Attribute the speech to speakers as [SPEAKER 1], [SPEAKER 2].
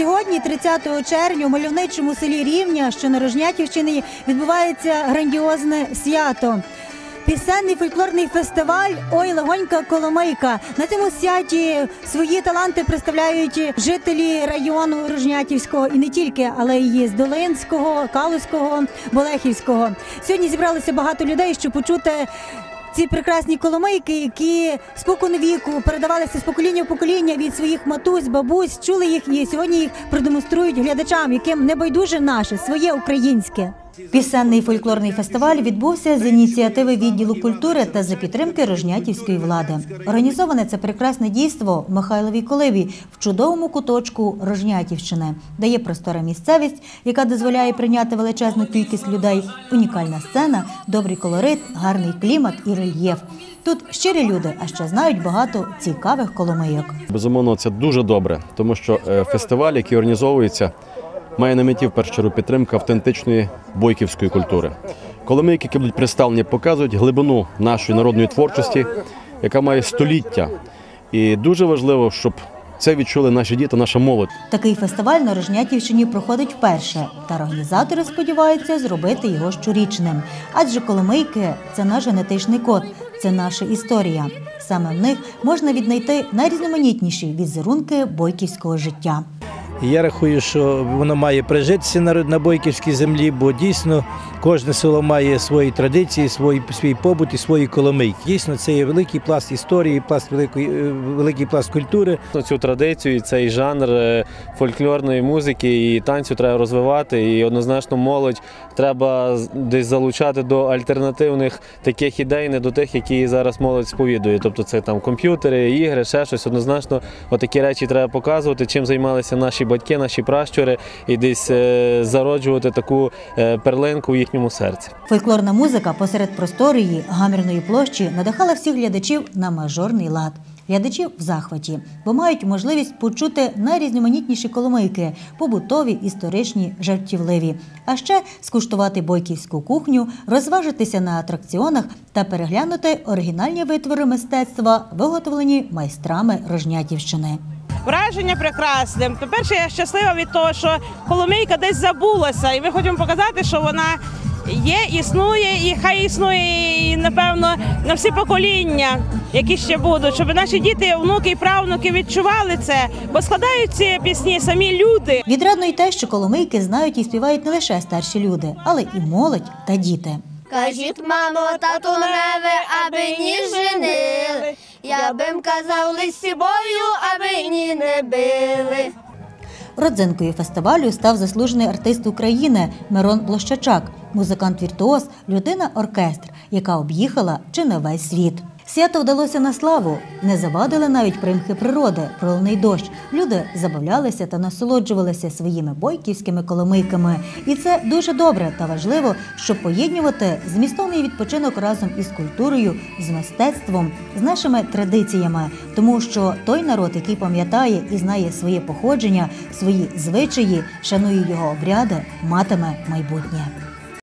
[SPEAKER 1] Сьогодні, 30 червня, у мальовничому селі Рівня, що на Рожнятівщині, відбувається грандіозне свято. Пісенний фольклорний фестиваль Ой легонька Коломийка. На цьому святі свої таланти представляють жителі району Рожнятівського і не тільки, але й з Долинського, Калузького, Болехівського. Сьогодні зібралося багато людей, щоб почути. Ці прекрасні коломийки, які спокон віку передавалися з покоління в покоління від своїх матусь, бабусь, чули їх і сьогодні їх продемонструють глядачам, яким не байдуже наше, своє українське. Пісенний фольклорний фестиваль відбувся з ініціативи відділу культури та за підтримки Рожнятівської влади. Організоване це прекрасне дійство Михайловій Коливі в чудовому куточку Рожнятівщини, де є простора місцевість, яка дозволяє прийняти величезну кількість людей, унікальна сцена, добрий колорит, гарний клімат і рельєф. Тут щирі люди, а ще знають багато цікавих коломийок.
[SPEAKER 2] Безумовно, це дуже добре, тому що е, фестиваль, який організовується, має на меті в першу чергу підтримка автентичної бойківської культури. Коломийки, які будуть представлені, показують глибину нашої народної творчості, яка має століття. І дуже важливо, щоб це відчули наші діти, наша молодь.
[SPEAKER 1] Такий фестиваль на Рожнятівщині проходить вперше, та організатори сподіваються зробити його щорічним. Адже коломийки це наш генетичний код, це наша історія. Саме в них можна віднайти найрізноманітніші візерунки бойківського життя.
[SPEAKER 3] Я рахую, що воно має прижитися на, бойківській землі, бо дійсно кожне село має свої традиції, свій, свій побут і свої коломийки. Дійсно, це є великий пласт історії, пласт великої, е, великий пласт культури.
[SPEAKER 4] Цю традицію, цей жанр е, фольклорної музики і танцю треба розвивати. І однозначно молодь треба десь залучати до альтернативних таких ідей, не до тих, які зараз молодь сповідує. Тобто це там комп'ютери, ігри, ще щось. Однозначно, отакі речі треба показувати, чим займалися наші батьки, наші пращури, і десь е, зароджувати таку е, перлинку в їхньому серці.
[SPEAKER 1] Фольклорна музика посеред просторії гамірної площі надихала всіх глядачів на мажорний лад. Глядачі в захваті, бо мають можливість почути найрізноманітніші коломийки, побутові, історичні, жартівливі, а ще скуштувати бойківську кухню, розважитися на атракціонах та переглянути оригінальні витвори мистецтва, виготовлені майстрами Рожнятівщини.
[SPEAKER 5] Враження прекрасне. По-перше, я щаслива від того, що Коломийка десь забулася, і ми хочемо показати, що вона є, існує, і хай існує, і, напевно, на всі покоління, які ще будуть, щоб наші діти, внуки і правнуки відчували це, бо складають ці пісні самі люди.
[SPEAKER 1] Відрадно й те, що коломийки знають і співають не лише старші люди, але і молодь та діти.
[SPEAKER 6] Кажіть, мамо, тату реве, аби ні женили. Я бим казав лисі бою, аби ні не били.
[SPEAKER 1] Родзинкою фестивалю став заслужений артист України Мирон Блощачак, музикант-віртуоз, людина-оркестр, яка об'їхала чи не весь світ. Свято вдалося на славу. Не завадили навіть примхи природи, проливний дощ. Люди забавлялися та насолоджувалися своїми бойківськими коломийками. І це дуже добре та важливо, щоб поєднувати змістовний відпочинок разом із культурою, з мистецтвом, з нашими традиціями, тому що той народ, який пам'ятає і знає своє походження, свої звичаї, шанує його обряди, матиме майбутнє.